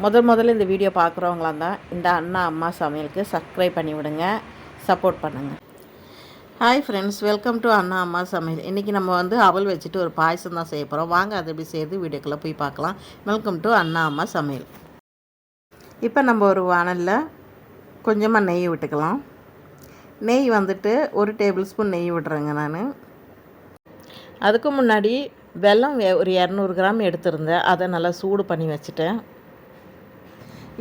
முதல் முதல்ல இந்த வீடியோ பார்க்குறவங்களா இருந்தால் இந்த அண்ணா அம்மா சமையலுக்கு சப்ஸ்கிரைப் பண்ணி விடுங்க சப்போர்ட் பண்ணுங்கள் hi friends welcome to Anna Amma Samayal. இன்றைக்கி நம்ம வந்து அவல் வச்சுட்டு ஒரு பாயசம் தான் செய்ய போகிறோம் வாங்க அது எப்படி செய்து வீடியோக்குள்ளே போய் பார்க்கலாம். வெல்கம் டு அண்ணா அம்மா சமையல். இப்போ நம்ம ஒரு வானலில் கொஞ்சமாக நெய் விட்டுக்கலாம். நெய் வந்துட்டு ஒரு டேபிள் ஸ்பூன் நெய் விட்றேங்க நான். அதுக்கு முன்னாடி வெல்லம் வே- ஒரு இரநூறு கிராம் எடுத்திருந்தேன். அதை நல்லா சூடு பண்ணி வச்சுட்டேன்.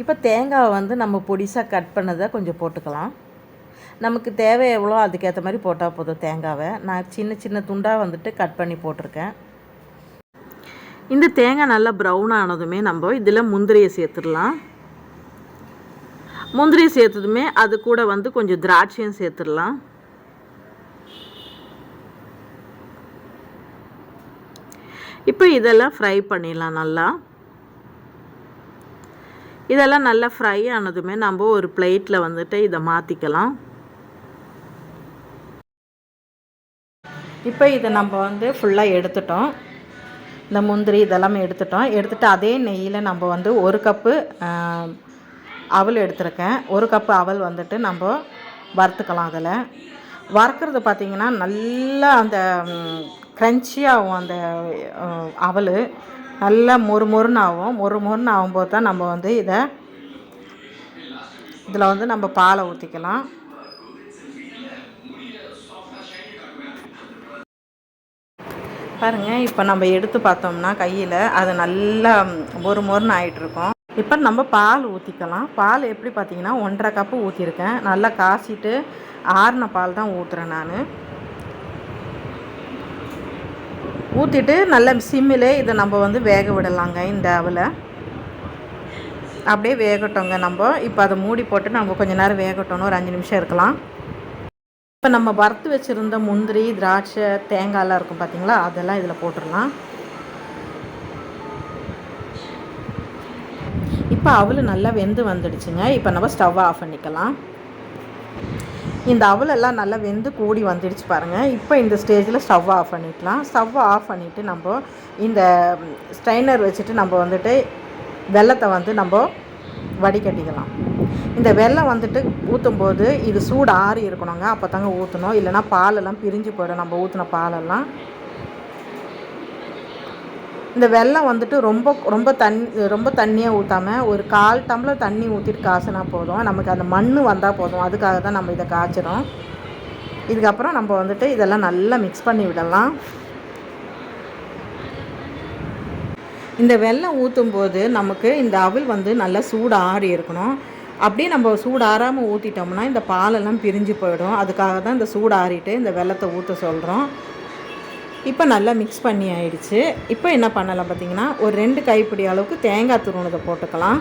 இப்போ தேங்காவை வந்து நம்ம பொடிசாக கட் பண்ணதை கொஞ்சம் போட்டுக்கலாம். நமக்கு தேவை எவ்வளோ அதுக்கேற்ற மாதிரி போட்டால் போதும் தேங்காவை. நான் சின்ன சின்ன துண்டாக வந்துட்டு கட் பண்ணி போட்டிருக்கேன். இந்த தேங்காய் நல்லா ப்ரௌன் ஆனதுமே நம்ம இதில் முந்திரியை சேர்த்துடலாம். முந்திரியை சேர்த்ததுமே அது கூட வந்து கொஞ்சம் திராட்சையும் சேர்த்துடலாம். இப்போ இதெல்லாம் ஃப்ரை பண்ணிடலாம் நல்லா. இதெல்லாம் நல்லா ஃப்ரை ஆனதுமே நம்ம ஒரு பிளேட்டில் வந்துட்டு இதை மாற்றிக்கலாம் இப்போ இதை நம்ம வந்து ஃபுல்லாக எடுத்துட்டோம். இந்த முந்திரி இதெல்லாமே எடுத்துட்டோம். எடுத்துட்டு அதே நெய்யில் நம்ம வந்து ஒரு கப்பு அவல் எடுத்திருக்கேன். ஒரு கப்பு அவல் வந்துட்டு நம்ம வறுத்துக்கலாம் அதில். வறுக்கிறது பார்த்திங்கன்னா நல்லா அந்த க்ரன்ச்சியாகும் அந்த அவல் நல்லா மொறு மொறுன்னு ஆகும். மொறு மொறுன்னு ஆகும்போது தான் நம்ம வந்து இதை இதில் வந்து நம்ம பாலை ஊற்றிக்கலாம். பாருங்கள் இப்போ நம்ம எடுத்து பார்த்தோம்னா கையில் அது நல்லா மொறு மொறுன்னு ஆகிட்டுருக்கோம் இப்போ நம்ம பால் ஊற்றிக்கலாம். பால் எப்படி பார்த்தீங்கன்னா ஒன்றரை கப்பு ஊற்றிருக்கேன். நல்லா காசிட்டு ஆறின பால் தான் ஊற்றுறேன் நான். ஊற்றிட்டு நல்ல சிம்மிலே இதை நம்ம வந்து வேக விடலாங்க இந்த அவலை. அப்படியே வேகட்டோங்க நம்ம. இப்போ அதை மூடி போட்டு நம்ம கொஞ்ச நேரம் வேகட்டோன்னு ஒரு அஞ்சு நிமிஷம் இருக்கலாம். இப்போ நம்ம வறுத்து வச்சுருந்த முந்திரி திராட்சை தேங்காயெலாம் இருக்கும் பார்த்தீங்களா? அதெல்லாம் இதில் போட்டுடலாம். இப்போ அவள் நல்லா வெந்து வந்துடுச்சுங்க. இப்போ நம்ம ஸ்டவ்வை ஆஃப் பண்ணிக்கலாம். இந்த அவலெல்லாம் நல்லா வெந்து கூடி வந்துடுச்சு பாருங்கள் இப்போ இந்த ஸ்டேஜில் ஸ்டவ்வை ஆஃப் பண்ணிக்கலாம். ஸ்டவ்வை ஆஃப் பண்ணிவிட்டு நம்ம இந்த ஸ்ட்ரைனர் வச்சுட்டு நம்ம வந்துட்டு வெள்ளத்தை வந்து நம்ம வடிகட்டிக்கலாம். இந்த வெள்ளம் வந்துட்டு ஊற்றும்போது இது சூடு ஆறி இருக்கணுங்க. அப்போ தாங்க ஊற்றணும் இல்லைன்னா பாலெல்லாம் பிரிஞ்சு போயிடும். நம்ம ஊற்றின பாலெல்லாம். இந்த வெல்லம் வந்துட்டு ரொம்ப ரொம்ப தண்ணி ரொம்ப தண்ணியாக ஊற்றாமல் ஒரு கால் டம்ளர் தண்ணி ஊற்றிட்டு காசுனா போதும். நமக்கு அந்த மண் வந்தால் போதும். அதுக்காக தான் நம்ம இதை காய்ச்சிறோம். இதுக்கப்புறம் நம்ம வந்துட்டு இதெல்லாம் நல்லா மிக்ஸ் பண்ணி விடலாம். இந்த வெல்லம் ஊற்றும்போது நமக்கு இந்த அவில் வந்து நல்லா சூடு ஆறி இருக்கணும். அப்படியே நம்ம சூடு ஆறாமல் ஊற்றிட்டோம்னா இந்த பாலெல்லாம் பிரிஞ்சு போயிடும். அதுக்காக தான் இந்த சூடு ஆறிட்டு இந்த வெள்ளத்தை ஊற்ற சொல்கிறோம் இப்போ நல்லா மிக்ஸ் பண்ணி ஆயிடுச்சு. இப்போ என்ன பண்ணலாம் பார்த்தீங்கன்னா ஒரு ரெண்டு கைப்பிடி அளவுக்கு தேங்காய் துருவனதை போட்டுக்கலாம்.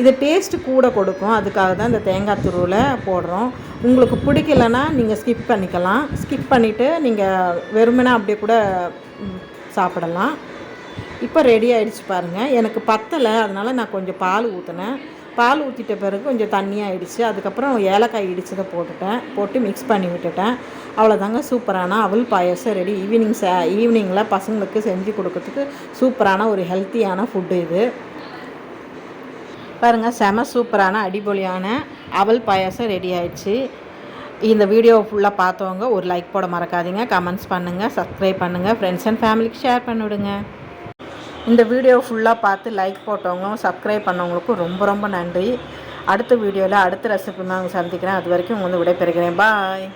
இது டேஸ்ட்டு கூட கொடுக்கும். அதுக்காக தான் இந்த தேங்காய் துருவில் போடுறோம். உங்களுக்கு பிடிக்கலன்னா நீங்கள் ஸ்கிப் பண்ணிக்கலாம். ஸ்கிப் பண்ணிவிட்டு நீங்கள் வெறுமனே அப்படியே கூட சாப்பிடலாம். இப்போ ரெடி ஆகிடுச்சு பாருங்கள் எனக்கு பத்தலை. அதனால் நான் கொஞ்சம் பால் ஊற்றினேன் பால் ஊற்றிட்ட பிறகு கொஞ்சம் தண்ணியாகிடுச்சு அதுக்கப்புறம் ஏலக்காய் இடிச்சதை போட்டுட்டேன். போட்டு மிக்ஸ் பண்ணி விட்டுட்டேன். அவ்வளோதாங்க சூப்பரான அவள் பாயசம் ரெடி ஈவினிங் ச ஈவினிங்கில் பசங்களுக்கு செஞ்சு கொடுக்கறதுக்கு சூப்பரான ஒரு ஹெல்த்தியான ஃபுட்டு இது. பாருங்கள் செம சூப்பரான அடிபொலியான அவல் பாயாசம் ரெடி ஆயிடுச்சு. இந்த வீடியோ ஃபுல்லாக பார்த்தவங்க ஒரு லைக் போட மறக்காதீங்க. கமெண்ட்ஸ் பண்ணுங்கள் சப்ஸ்கிரைப் பண்ணுங்கள் ஃப்ரெண்ட்ஸ் அண்ட் ஃபேமிலிக்கு ஷேர் பண்ணிவிடுங்க. இந்த வீடியோ ஃபுல்லாக பார்த்து லைக் போட்டவங்களும் சப்ஸ்கிரைப் பண்ணவங்களுக்கும் ரொம்ப ரொம்ப நன்றி. அடுத்த வீடியோவில் அடுத்த ரெசிபி நான் சந்திக்கிறேன். அது வரைக்கும் உங்க வந்து விடைபெறுகிறேன். பாய்